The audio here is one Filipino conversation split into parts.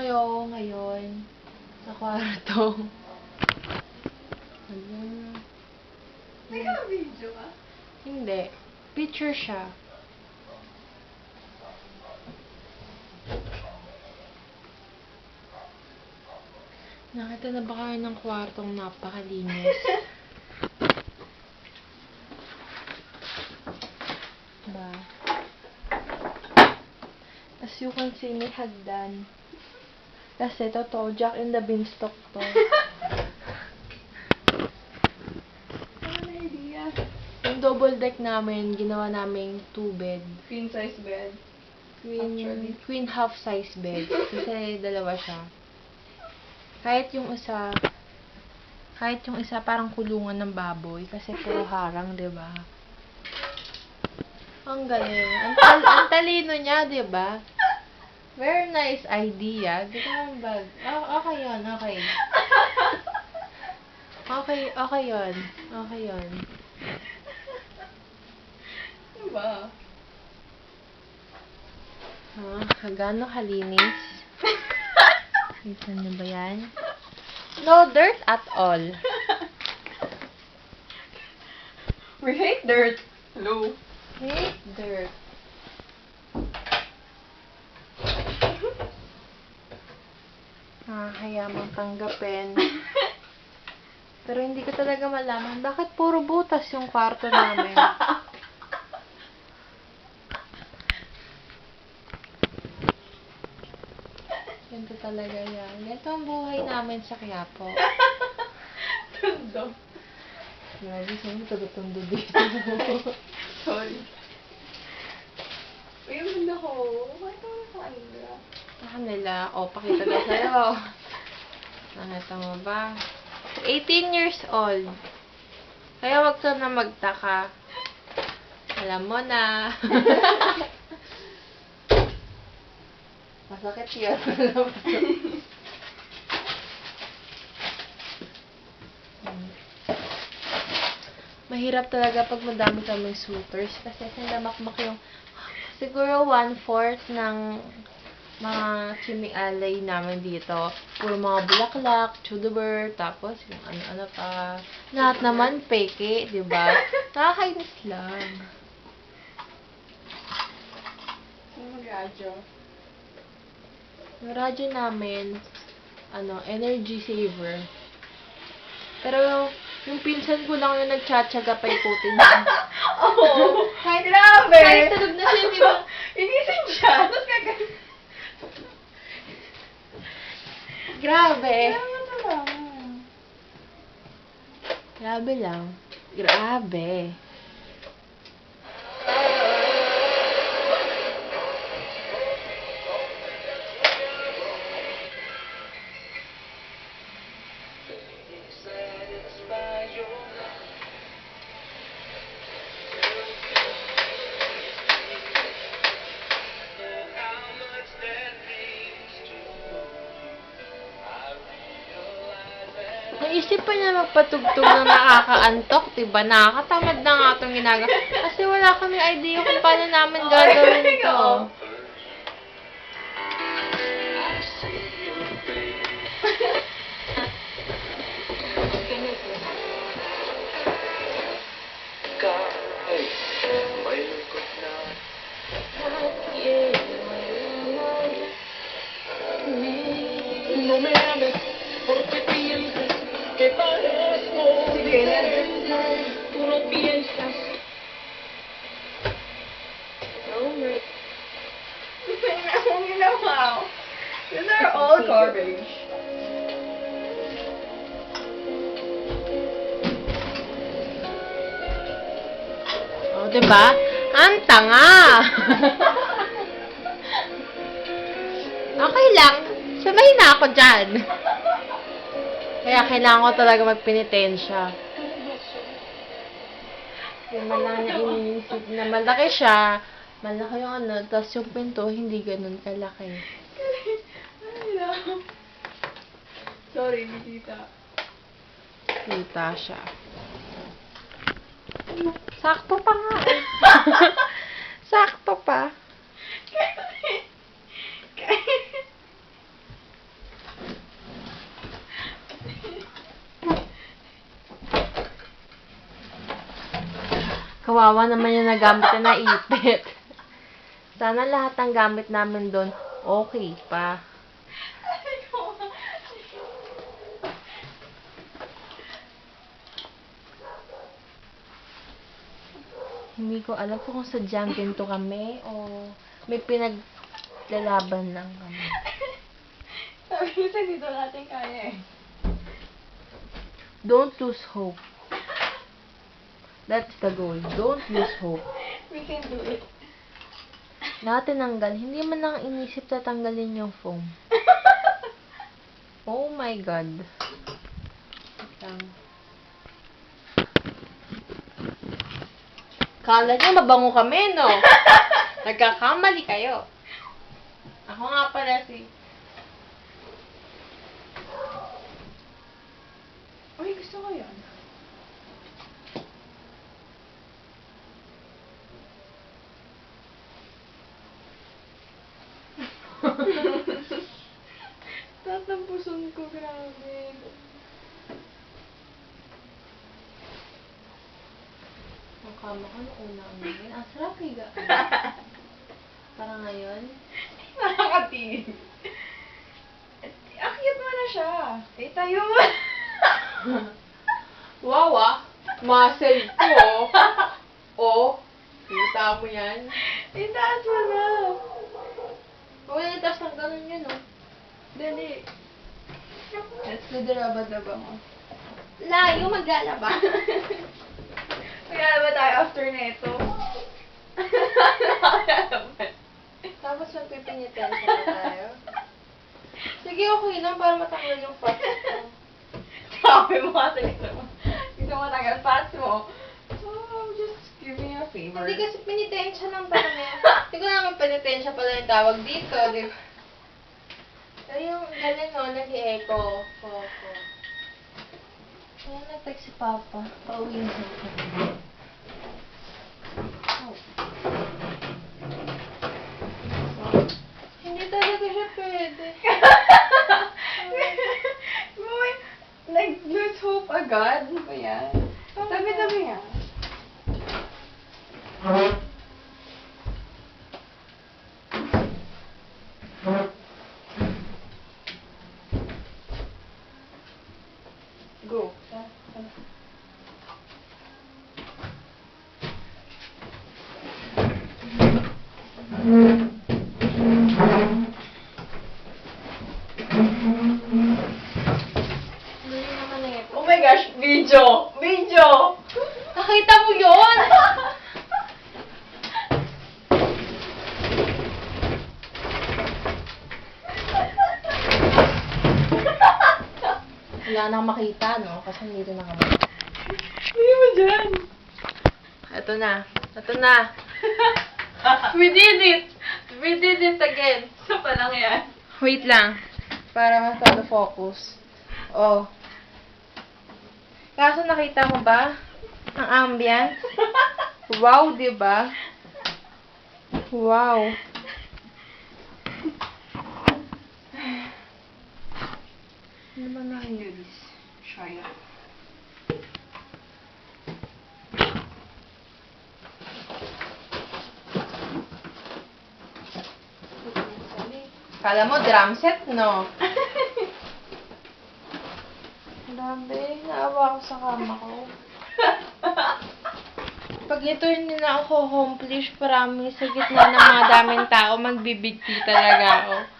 kayo ngayon sa kwarto. Ayan. May video ka? Hindi. Picture siya. Nakita na ba kayo ng kwartong napakalinis? Ba? As you can see, may hagdan. Kasi totoo, Jack in the Beanstalk to. Ano idea? Yung double deck namin, ginawa namin two bed. Queen size bed. Queen, Actually. queen half size bed. Kasi dalawa siya. Kahit yung isa, kahit yung isa parang kulungan ng baboy. Kasi puro harang, di ba? Ang galing. Ang, tal- ang talino niya, di ba? Very nice idea. Di ba ang bag? Oh, okay yun, okay. Okay, okay yun. Okay yun. Ano ba? Ha? Gano'n kalinis? Kita niyo ba yan? No dirt at all. We hate dirt. Hello. Hate dirt. Nakakaya mong tanggapin. Pero hindi ko talaga malaman, bakit puro butas yung kwarto namin? Ganito talaga yan. Ganito ang buhay namin sa Quiapo. Tundo. Grabe, saan mo taga-tondo dito? Sorry. Ang ganda ko. Sa kanila? Sa kanila, o, pakita na sa'yo. Nakita mo ba? 18 years old. Kaya wag ka na magtaka. Alam mo na. Masakit yun. Mahirap talaga pag madami kaming suitors kasi sindamakmak yung siguro one-fourth ng mga chimney alley namin dito. Puro mga bulaklak, chudober, tapos yung ano-ano pa. Lahat naman peke, di ba? Nakakainis lang. Ano mag-radyo? Yung radyo namin, ano, energy saver. Pero, yung pinsan ko lang yung nagtsatsaga pa ikutin niya. Oo. Kahit- Grabe. kahit tulog na siya, di ba? Inisip siya. Tapos kagay. Grabe. Grabe lang. Grabe. Naisip pa niya magpatugtog ng nakakaantok, diba? Nakakatamad na nga itong ginagawa. Kasi wala kami idea kung paano namin gagawin ito. que parezco Sige, Tú no piensas Ang ginawa ko. These are all garbage. Oh, diba? Ang tanga! okay lang. Sabay na ako dyan. Kaya kailangan ko talaga magpenitensya. Yung man lang niya iniisip na malaki siya, malaki yung ano, tapos yung pinto, hindi ganun kalaki. Sorry, Nikita. Kita siya. Sakto pa nga eh. Sakto pa. Kawawa naman yung nagamit na naipit. Sana lahat ng gamit namin doon, okay pa. Hindi ko alam kung sadyang ganito kami o may pinaglalaban lang kami. Sabi ko sa dito natin kaya eh. Don't lose hope. That's the goal. Don't lose hope. We can do it. Lahat tinanggal. Hindi man lang inisip na tanggalin yung foam. Oh my God. Lang. Kala niyo mabango kami, no? Nagkakamali kayo. Ako nga pala si... Uy, gusto ko yun. Tatampuson ko, grabe. Ang kama ko nung una ang. Ang sarap higa. Parang ngayon. Nakakatingin. Akyat mo na siya. Eh, tayo mo. Wow ah! Muscle ko oh. Kita mo yan. Itaas mo na. Huwag na itas ng ganun yun oh. Dali. Let's do the raba-daba mo. Layo maglalaba. Maglalaba tayo after na ito. Tapos magpipinyitan na tayo. Sige, okay lang para matanggal yung fat ko. Sabi mo kasi gusto mo. Gusto mo tagal fats mo. So, just give me a favor. Hindi kasi pinitensya lang pala niya. Hindi ko naman pinitensya pala yung tawag dito, di ba? Pero yung galing no, nag-echo. Ko, ko. Kaya nag-text si Papa. Pauwi na. Oh. Hindi talaga siya pwede. Boy, nag-lose hope agad. Ano ba yan? Tabi-tabi yan. Go. Hindi naman eh. Oh my gosh, video! Video! Nakita mo yun? Wala nang makita, no? Kasi hindi rin nakamit. Hindi mo dyan. Ito na. Ito na. We did it! We did it again. Isa pa lang yan. Wait lang. Para mas todo focus. Oh. Kaso nakita mo ba? Ang ambience? Wow, di ba? Wow. Ano ba na do this. Try it. Kala mo drum set, no? Grabe, naawa ako sa kama ko. Pag ito hindi na ako accomplish, promise, sa gitna ng mga daming tao, magbibigti talaga ako.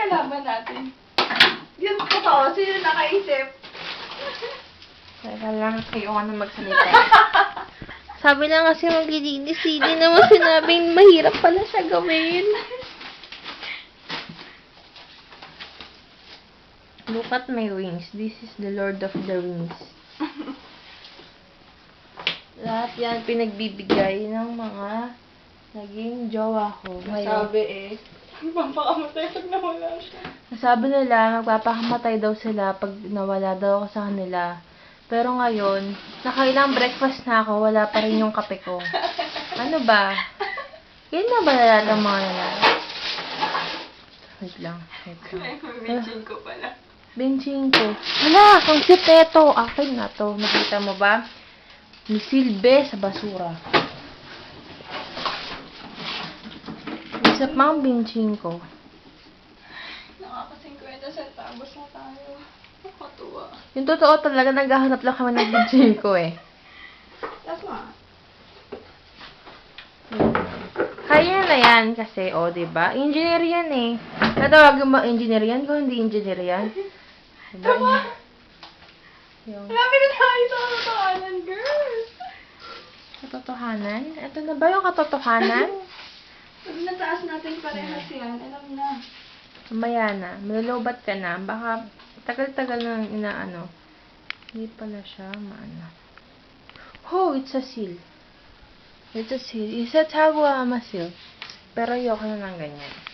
Pinaglalaban natin? Yun totoo. Sino nakaisip? Teka lang, ayoko na magsalita. Sabi lang kasi maglilinis, hindi naman sinabing mahirap pala siya gawin. Look at my wings. This is the Lord of the Rings. Lahat yan pinagbibigay ng mga naging jowa ko. Ngayon, Sabi eh. Pampakamatay pag nawala siya. Sabi nila, magpapakamatay daw sila pag nawala daw ako sa kanila. Pero ngayon, nakailang breakfast na ako, wala pa rin yung kape ko. Ano ba? Yan na ba lahat ang mga lalaki? Wait lang, wait lang. Ko pala. Benching ko. Hala, ang cute na ito. Akin na to. Nakita mo ba? Ni Silbe sa basura. Isa pa ang benching ko. Nakaka-50 centavos na tayo. Nakatuwa. Yung totoo talaga, naghahanap lang kami ng benching ko eh. Tama. Kaya na yan kasi, o, oh, diba? Engineer yan eh. Natawagin mo engineer yan kung hindi engineer yan. Diba? Tama. Yung Marami na tayo sa katotohanan, girl. katotohanan. Ito na ba yung katotohanan? Pag nataas natin parehas yan, alam na. Mamaya na. Ka na. Baka tagal-tagal nang inaano. Hindi pala siya maano. Oh, it's a seal. It's a seal. It's a tagwa ama seal. Pero ayoko na ng ganyan.